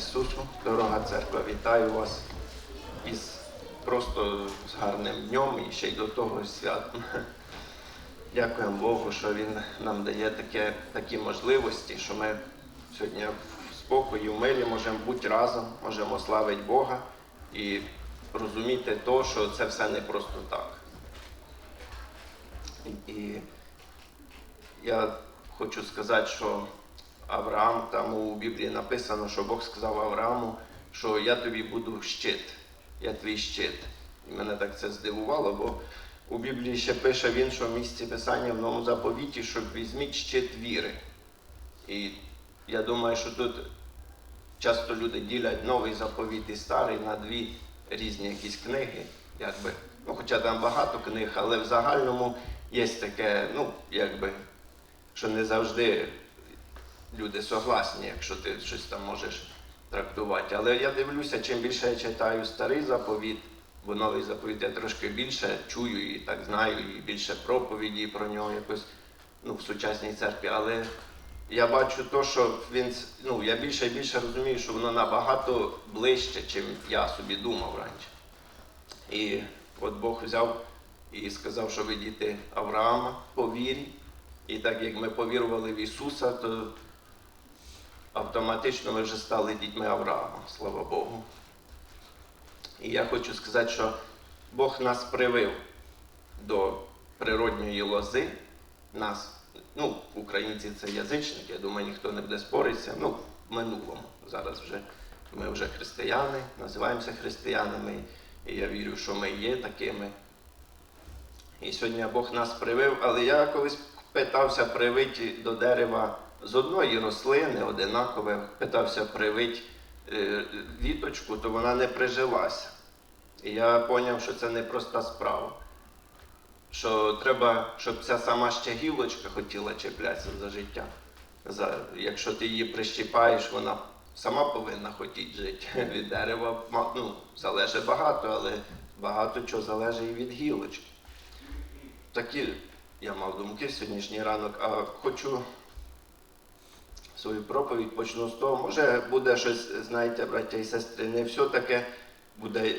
Ісусу, дорога церква, вітаю вас із просто з гарним днем і ще й до того святом. Дякуємо Богу, що Він нам дає таке, такі можливості, що ми сьогодні в спокої, в мирі можемо бути разом, можемо славити Бога і розуміти то, що це все не просто так. І я хочу сказати, що Авраам, там у Біблії написано, що Бог сказав Аврааму, що я тобі буду щит, я твій щит. І мене так це здивувало, бо у Біблії ще пише в іншому місці писання в новому заповіті, що візьміть щит віри. І я думаю, що тут часто люди ділять новий заповіт і старий на дві різні якісь книги. Якби. Ну, хоча там багато книг, але в загальному є таке, ну, якби, що не завжди люди согласні, якщо ти щось там можеш трактувати. Але я дивлюся, чим більше я читаю старий заповіт, бо новий заповіт я трошки більше чую і так знаю, і більше проповіді про нього якось ну, в сучасній церкві. Але я бачу то, що він, ну, я більше і більше розумію, що воно набагато ближче, чим я собі думав раніше. І от Бог взяв і сказав, що ви діти Авраама по вірі. І так як ми повірували в Ісуса, то автоматично ми вже стали дітьми Авраама, слава Богу. І я хочу сказати, що Бог нас привив до природньої лози, нас, ну, українці це язичники, я думаю, ніхто не буде споритися, ну, в минулому. Зараз вже ми вже християни, називаємося християнами, і я вірю, що ми є такими. І сьогодні Бог нас привив, але я колись питався привити до дерева з одної рослини, одинакове, питався привити е, віточку, то вона не прижилася. І я зрозумів, що це не проста справа. Що треба, щоб ця сама ще гілочка хотіла чіплятися за життя. За, якщо ти її прищіпаєш, вона сама повинна хотіти жити. Від дерева ну, залежить багато, але багато чого залежить і від гілочки. Такі я мав думки сьогоднішній ранок, а хочу свою проповідь почну з того. Може буде щось, знаєте, браття і сестри, не все таке буде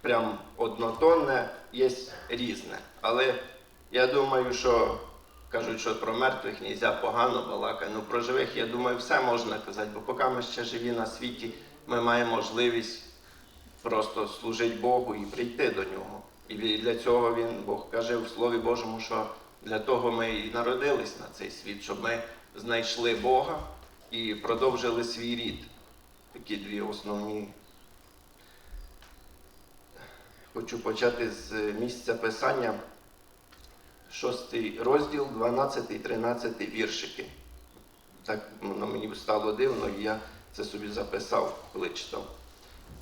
прям однотонне, є різне. Але я думаю, що кажуть, що про мертвих не погано балакати. Ну про живих, я думаю, все можна казати, бо поки ми ще живі на світі, ми маємо можливість просто служити Богу і прийти до нього. І для цього він Бог каже в Слові Божому, що для того ми і народились на цей світ, щоб ми знайшли Бога і продовжили свій рід. Такі дві основні. Хочу почати з місця писання, 6 розділ, 12, 13 віршики. Так воно мені стало дивно, і я це собі записав, коли читав.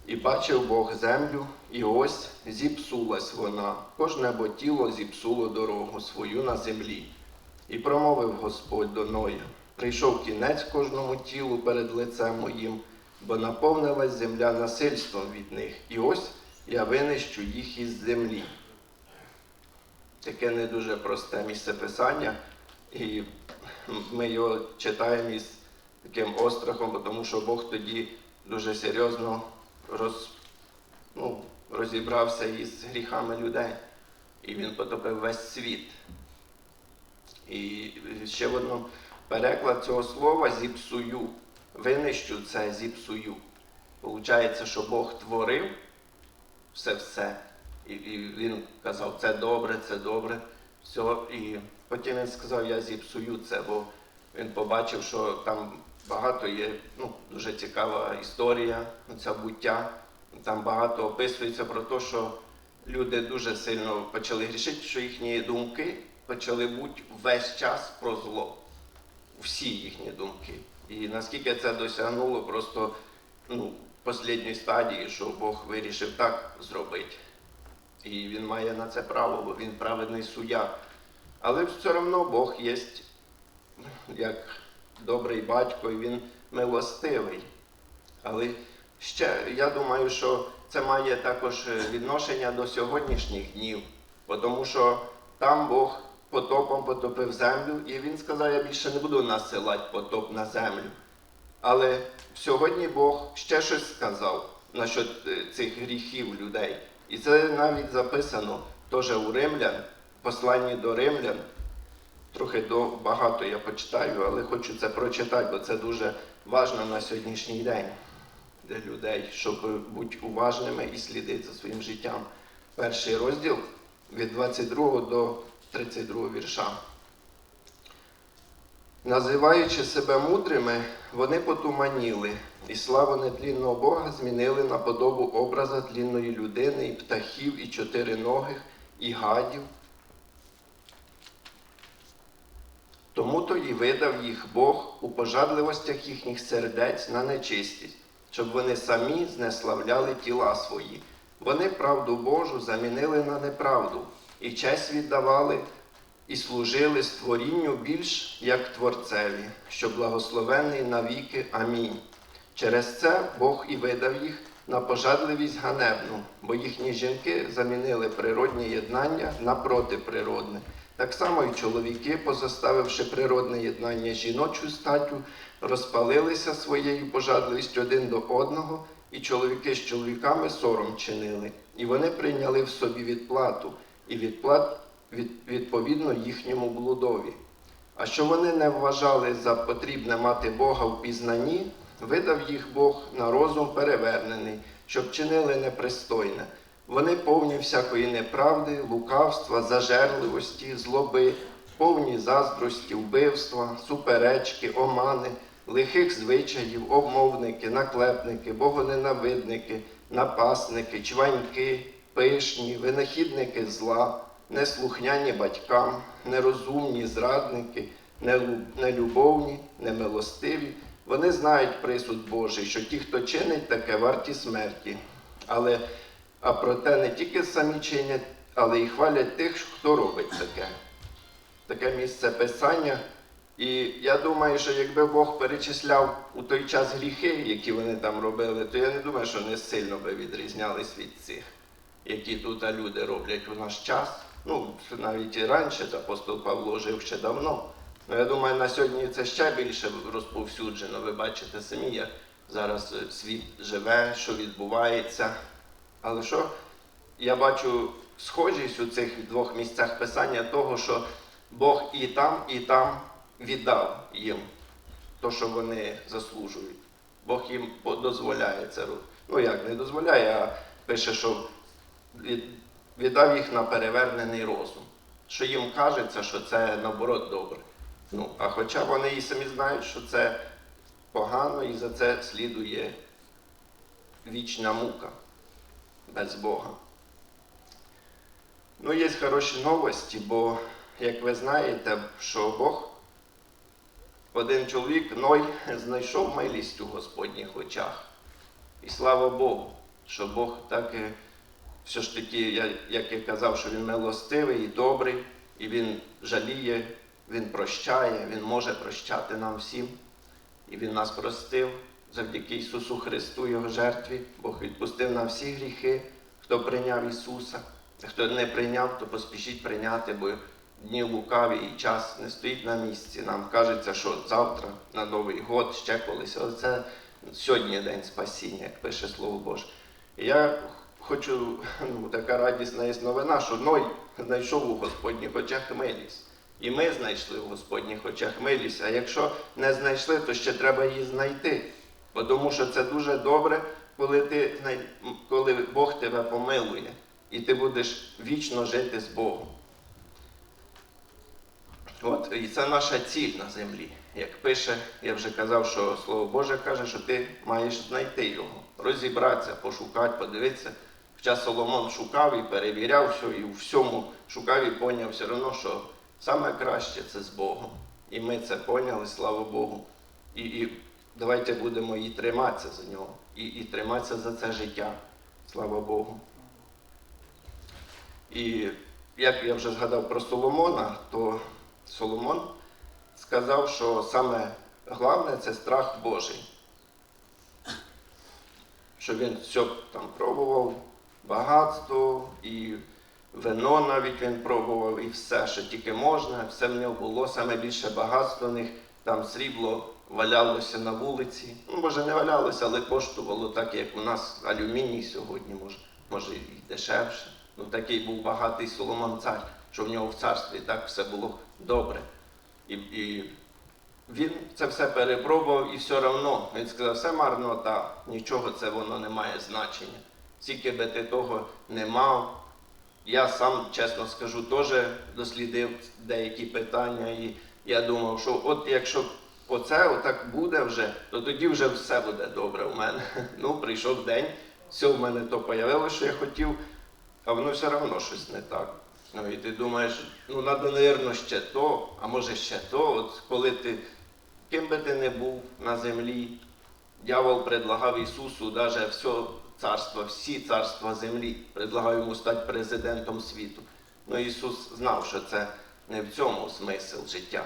І бачив Бог землю, і ось зіпсулась вона, кожне бо тіло зіпсуло дорогу свою на землі. І промовив Господь до Ноя, прийшов кінець кожному тілу перед лицем моїм, бо наповнилась земля насильством від них, і ось я винищу їх із землі. Таке не дуже просте місце писання, і ми його читаємо із таким острахом, тому що Бог тоді дуже серйозно роз, ну, розібрався із гріхами людей. І він потопив весь світ. І ще в одному переклад цього слова зіпсую. Винищу це зіпсую. Получається, що Бог творив все-все. І, і він казав, це добре, це добре. Все. І потім він сказав, я зіпсую це, бо він побачив, що там багато є ну, дуже цікава історія, ця буття. Там багато описується про те, що люди дуже сильно почали грішити, що їхні думки почали бути весь час про зло. Всі їхні думки. І наскільки це досягнуло просто ну, останньої стадії, що Бог вирішив так зробити. І він має на це право, бо він праведний суддя. Але все одно Бог є як добрий батько, і він милостивий. Але ще я думаю, що це має також відношення до сьогоднішніх днів, тому що там Бог потопом потопив землю, і він сказав, я більше не буду насилати потоп на землю. Але сьогодні Бог ще щось сказав насчет е, цих гріхів людей. І це навіть записано теж у Римлян, посланні до Римлян. Трохи до багато я почитаю, але хочу це прочитати, бо це дуже важливо на сьогоднішній день для людей, щоб бути уважними і слідити за своїм життям. Перший розділ від 22 до 32 вірша. Називаючи себе мудрими, вони потуманіли, і славу нетлінного Бога змінили на подобу образа тлінної людини, і птахів, і чотириногих, і гадів. Тому то і видав їх Бог у пожадливостях їхніх сердець на нечистість, щоб вони самі знеславляли тіла свої. Вони правду Божу замінили на неправду, і честь віддавали і служили створінню більш як Творцеві, що благословений навіки. Амінь. Через це Бог і видав їх на пожадливість ганебну, бо їхні жінки замінили природнє єднання на протиприродне. Так само і чоловіки, позоставивши природне єднання з жіночою статтю, розпалилися своєю пожадливістю один до одного, і чоловіки з чоловіками сором чинили, і вони прийняли в собі відплату, і відплат відповідно їхньому блудові. А що вони не вважали за потрібне мати Бога в пізнанні, видав їх Бог на розум перевернений, щоб чинили непристойне. Вони повні всякої неправди, лукавства, зажерливості, злоби, повні заздрості, вбивства, суперечки, омани, лихих звичаїв, обмовники, наклепники, богоненавидники, напасники, чваньки, пишні, винахідники зла, неслухняні батькам, нерозумні зрадники, нелюбовні, немилостиві. Вони знають присуд Божий, що ті, хто чинить таке, варті смерті. Але а проте не тільки самі чинять, але й хвалять тих, хто робить таке. Таке місце писання. І я думаю, що якби Бог перечисляв у той час гріхи, які вони там робили, то я не думаю, що вони сильно би відрізнялись від цих, які тут люди роблять у наш час. Ну, навіть і раніше апостол Павло жив ще давно. Ну, я думаю, на сьогодні це ще більше розповсюджено. Ви бачите самі, як зараз е, світ живе, що відбувається. Але що я бачу схожість у цих двох місцях писання того, що Бог і там, і там віддав їм то, що вони заслужують. Бог їм дозволяє це робити. Ну як не дозволяє, а пише, що віддав їх на перевернений розум. Що їм кажеться, що це наоборот добре. Ну, а хоча вони і самі знають, що це погано, і за це слідує вічна мука без Бога. Ну, є хороші новості, бо, як ви знаєте, що Бог, один чоловік Ной знайшов милість у Господніх очах. І слава Богу, що Бог так і все ж таки, я- як я казав, що він милостивий і добрий, і він жаліє, він прощає, він може прощати нам всім. І він нас простив завдяки Ісусу Христу, Його жертві. Бог відпустив нам всі гріхи, хто прийняв Ісуса. А хто не прийняв, то поспішіть прийняти, бо дні лукаві і час не стоїть на місці. Нам кажеться, що завтра на Новий год ще колись. Але це сьогодні день спасіння, як пише Слово Боже. Я хочу, ну, така радісна є новина, що Ной знайшов у Господніх очах милість. І ми знайшли в Господніх очах милість. А якщо не знайшли, то ще треба її знайти. Бо Тому що це дуже добре, коли, ти, коли Бог тебе помилує, і ти будеш вічно жити з Богом. От, і це наша ціль на землі. Як пише, я вже казав, що Слово Боже каже, що ти маєш знайти його, розібратися, пошукати, подивитися. Хоча Соломон шукав і перевіряв все, і у всьому шукав і поняв все одно, що саме краще це з Богом. І ми це поняли, слава Богу. І, і давайте будемо і триматися за нього, і, і триматися за це життя. Слава Богу. І як я вже згадав про Соломона, то Соломон сказав, що саме головне це страх Божий. Що він все там пробував, багатство і вино навіть він пробував, і все, що тільки можна, все в нього було, саме більше багатство в них, там срібло валялося на вулиці. Ну, може, не валялося, але коштувало так, як у нас алюміній сьогодні, може, може і дешевше. Ну, такий був багатий Соломон цар, що в нього в царстві так все було добре. І, і він це все перепробував і все одно. Він сказав, все марнота, нічого це воно не має значення. Скільки би ти того не мав. Я сам, чесно скажу, теж дослідив деякі питання, і я думав, що от якщо оце отак буде вже, то тоді вже все буде добре у мене. Ну, прийшов день, все в мене то появилося, що я хотів, а воно все одно щось не так. Ну і ти думаєш, ну треба, напевно, ще то, а може ще то. От коли ти, ким би ти не був на землі, дьявол предлагав Ісусу даже все царство, всі царства землі, предлагав йому стати президентом світу. Ну Ісус знав, що це не в цьому смисл життя.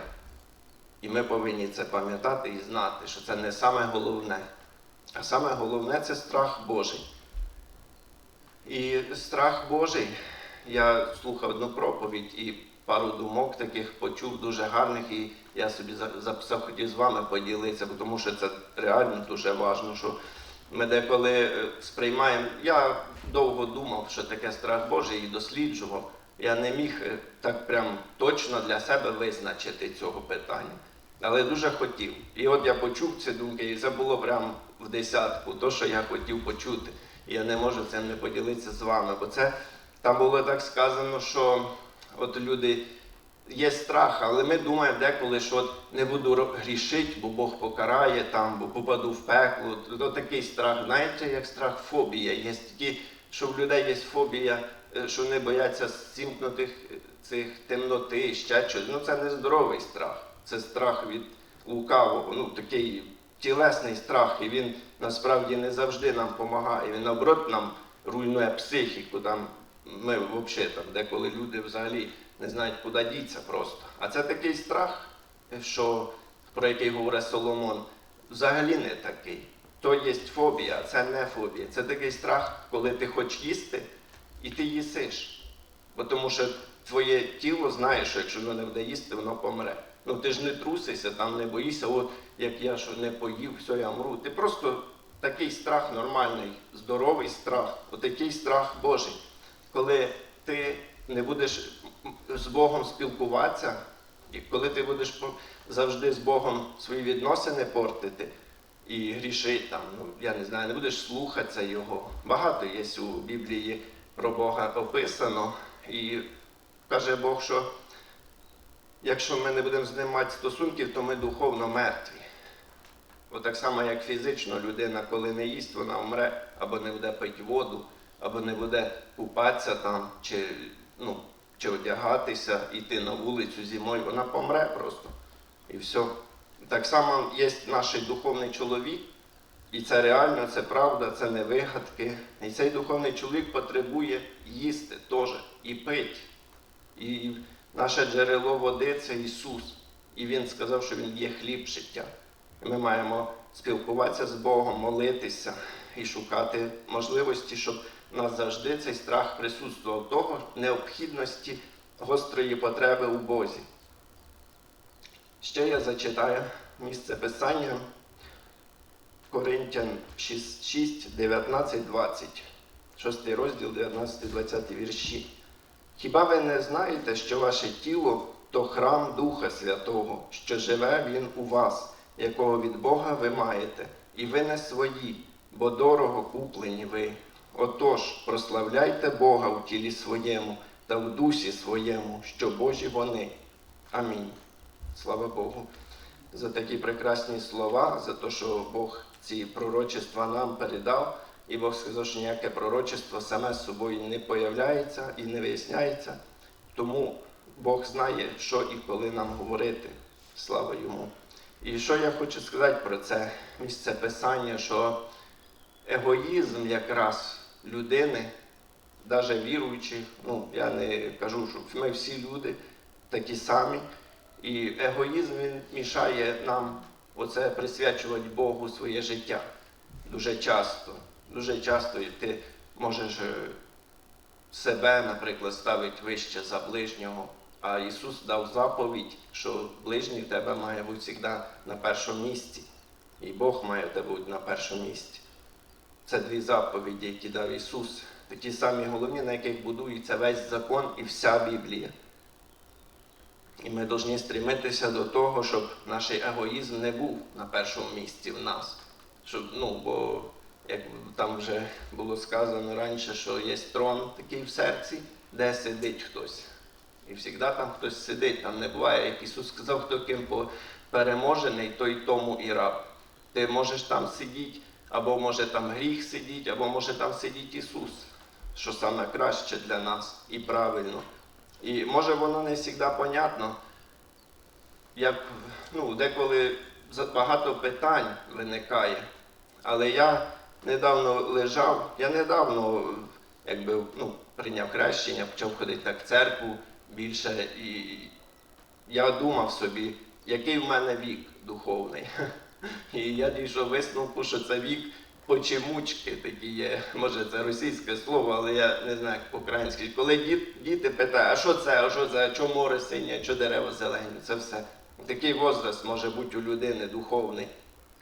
І ми повинні це пам'ятати і знати, що це не саме головне. А саме головне це страх Божий. І страх Божий, я слухав одну проповідь і пару думок таких почув дуже гарних, і я собі за- записав, хотів з вами поділитися, тому що це реально дуже важливо, що ми деколи е, сприймаємо. Я довго думав, що таке страх Божий і досліджував. Я не міг е, так прям точно для себе визначити цього питання. Але дуже хотів. І от я почув ці думки, і це було прям в десятку, то, що я хотів почути. І я не можу цим не поділитися з вами, бо це там було так сказано, що от люди є страх, але ми думаємо деколи, що не буду грішити, бо Бог покарає там, бо попаду в пекло. То такий страх, знаєте, як страх фобія. Є такі, що в людей є фобія, е, що вони бояться зімкнутих е, цих темноти, ще щось. Ну це не здоровий страх. Це страх від лукавого, ну такий тілесний страх, і він насправді не завжди нам допомагає. Він наоборот нам руйнує психіку. Там ми взагалі там, деколи люди взагалі не знають, куди діться просто. А це такий страх, що, про який говорить Соломон, взагалі не такий. То є фобія, це не фобія. Це такий страх, коли ти хочеш їсти, і ти їсиш. Бо тому що твоє тіло знає, що якщо воно не буде їсти, воно помре. Ну ти ж не трусишся, там не боїшся, от як я що не поїв, все, я мру. Ти просто такий страх нормальний, здоровий страх, отакий страх Божий. Коли ти не будеш з Богом спілкуватися, і коли ти будеш завжди з Богом свої відносини портити і грішити там, ну я не знаю, не будеш слухатися Його. Багато є у Біблії про Бога описано. І каже Бог, що якщо ми не будемо з ним мати стосунків, то ми духовно мертві. От так само, як фізично людина, коли не їсть, вона вмре, або не буде пити воду, або не буде купатися там, чи, ну, чи одягатися, йти на вулицю зимою, вона помре просто. І все. Так само є наш духовний чоловік, і це реально, це правда, це не вигадки. І цей духовний чоловік потребує їсти теж і пити. І наше джерело води це Ісус. І Він сказав, що Він є хліб життя. І ми маємо спілкуватися з Богом, молитися і шукати можливості, щоб у нас завжди цей страх присутствував того необхідності гострої потреби у Бозі. Ще я зачитаю місце Писання Коринтян 6, 6 19, 20. 6 розділ, 19, 20 вірші. Хіба ви не знаєте, що ваше тіло то храм Духа Святого, що живе Він у вас, якого від Бога ви маєте, і ви не свої, бо дорого куплені ви. Отож, прославляйте Бога в тілі своєму та в дусі своєму, що Божі вони. Амінь. Слава Богу за такі прекрасні слова, за те, що Бог ці пророчества нам передав. І Бог сказав, що ніяке пророчество саме з собою не появляється і не виясняється. Тому Бог знає, що і коли нам говорити. Слава йому. І що я хочу сказати про це місце писання, що егоїзм якраз людини, навіть віруючих, ну я не кажу, що ми всі люди такі самі. І егоїзм він мішає нам оце присвячувати Богу своє життя дуже часто. Дуже часто ти можеш е, себе, наприклад, ставити вище за ближнього, А Ісус дав заповідь, що ближній в тебе має бути завжди на першому місці. І Бог має в бути на першому місці. Це дві заповіді, які дав Ісус. Такі самі головні, на яких будується весь закон і вся Біблія. І ми повинні стремитися до того, щоб наш егоїзм не був на першому місці в нас. Щоб, ну, бо як там вже було сказано раніше, що є трон такий в серці, де сидить хтось. І завжди там хтось сидить, там не буває, як Ісус сказав, хто ким переможений, той тому і раб. Ти можеш там сидіти, або може там гріх сидіти, або може там сидіти Ісус, що саме краще для нас і правильно. І може воно не завжди понятно, як ну, деколи багато питань виникає. Але я недавно лежав, я недавно якби, ну, прийняв хрещення, почав ходити так в церкву більше, і я думав собі, який в мене вік духовний. І я дійшов висновку, що це вік почемучки такі є. Може, це російське слово, але я не знаю, як по-українськи. Коли діт, діти питають, а що це, а що це, чому море синє, чому дерева зелені, це все. Такий возраст може бути у людини духовний.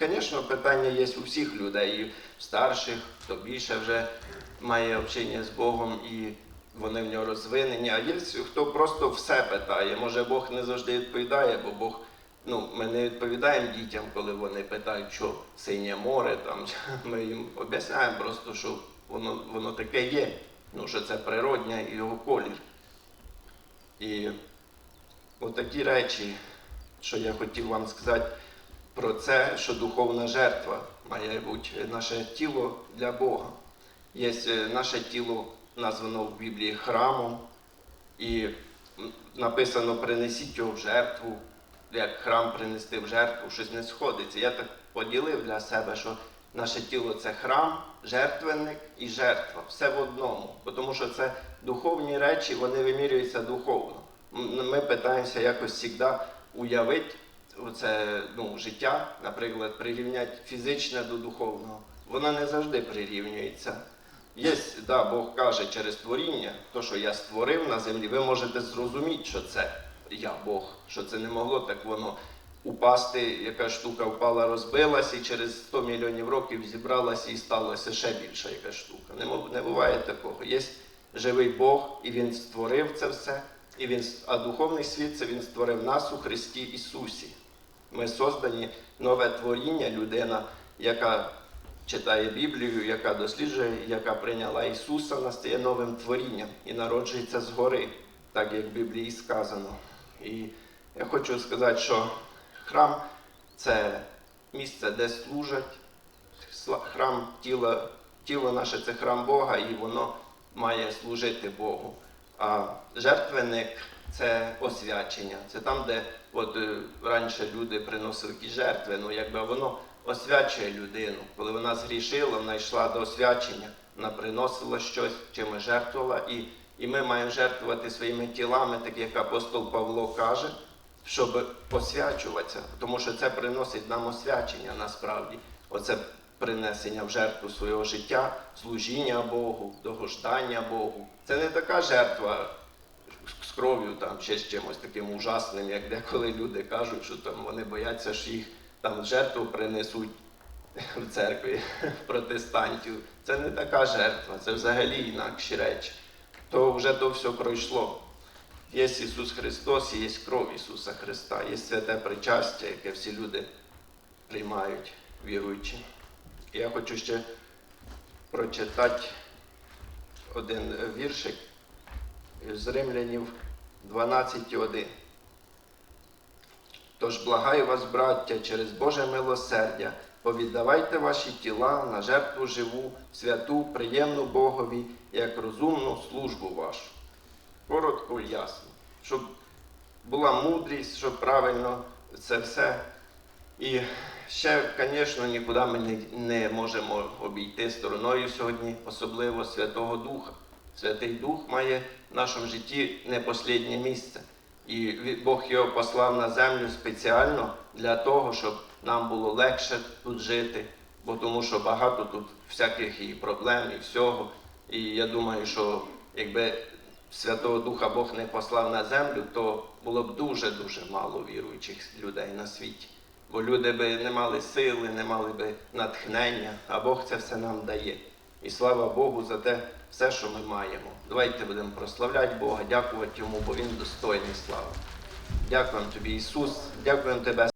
Звісно, питання є у всіх людей, і старших, хто більше вже має общення з Богом і вони в нього розвинені. А є хто просто все питає. Може Бог не завжди відповідає, бо Бог, ну, ми не відповідаємо дітям, коли вони питають, що синє море, там, ми їм об'ясняємо просто, що воно, воно таке є, ну, що це природня і його колір. І отакі речі, що я хотів вам сказати про це, що духовна жертва має бути наше тіло для Бога. Є е, наше тіло названо в Біблії храмом, і написано принесіть його в жертву, як храм принести в жертву, щось не сходиться. Я так поділив для себе, що наше тіло це храм, жертвенник і жертва. Все в одному. Тому що це духовні речі, вони вимірюються духовно. Ми питаємося якось завжди уявити оце ну, життя, наприклад, прирівняти фізичне до духовного. Воно не завжди прирівнюється. Є, да, Бог каже через творіння, то, що я створив на землі, ви можете зрозуміти, що це я Бог, що це не могло так воно упасти, яка штука впала, розбилась, і через 100 мільйонів років зібралася і сталося ще більша яка штука. Не, не буває такого. Є живий Бог, і Він створив це все, і він, а духовний світ це Він створив нас у Христі Ісусі. Ми создані нове творіння, людина, яка читає Біблію, яка досліджує, яка прийняла Ісуса, вона стає новим творінням і народжується згори, так як в Біблії сказано. І я хочу сказати, що храм це місце, де служать, храм тіла, тіло наше це храм Бога, і воно має служити Богу. А жертвенник це освячення. Це там, де от, е, раніше люди приносили якісь жертви, ну якби воно освячує людину. Коли вона згрішила, вона йшла до освячення, вона приносила щось, чимось жертвувала, і, і ми маємо жертвувати своїми тілами, так як апостол Павло каже, щоб освячуватися, тому що це приносить нам освячення насправді. Оце принесення в жертву свого життя, служіння Богу, догождання Богу. Це не така жертва з кров'ю там ще з чимось таким ужасним, як деколи люди кажуть, що там вони бояться, що їх там жертву принесуть в церкві протестантів. Це не така жертва, це взагалі інакші речі. То вже то все пройшло. Є Ісус Христос, є кров Ісуса Христа, є святе причастя, яке всі люди приймають, віруючи. Я хочу ще прочитати один віршик з Римлянів 12.1. Тож благаю вас, браття, через Боже милосердя, повіддавайте ваші тіла на жертву живу, святу, приємну Богові, як розумну службу вашу. Коротко і ясно. Щоб була мудрість, щоб правильно це все. І ще, звісно, нікуди ми не, можемо обійти стороною сьогодні, особливо Святого Духа. Святий Дух має в нашому житті не останнє місце. І Бог його послав на землю спеціально для того, щоб нам було легше тут жити, бо тому що багато тут всяких і проблем, і всього. І я думаю, що якби Святого Духа Бог не послав на землю, то було б дуже-дуже мало віруючих людей на світі. Бо люди би не мали сили, не мали би натхнення, а Бог це все нам дає. І слава Богу за те все, що ми маємо. Давайте будемо прославляти Бога, дякувати Йому, бо Він достойний слави. Дякуємо тобі, Ісус, дякуємо тебе.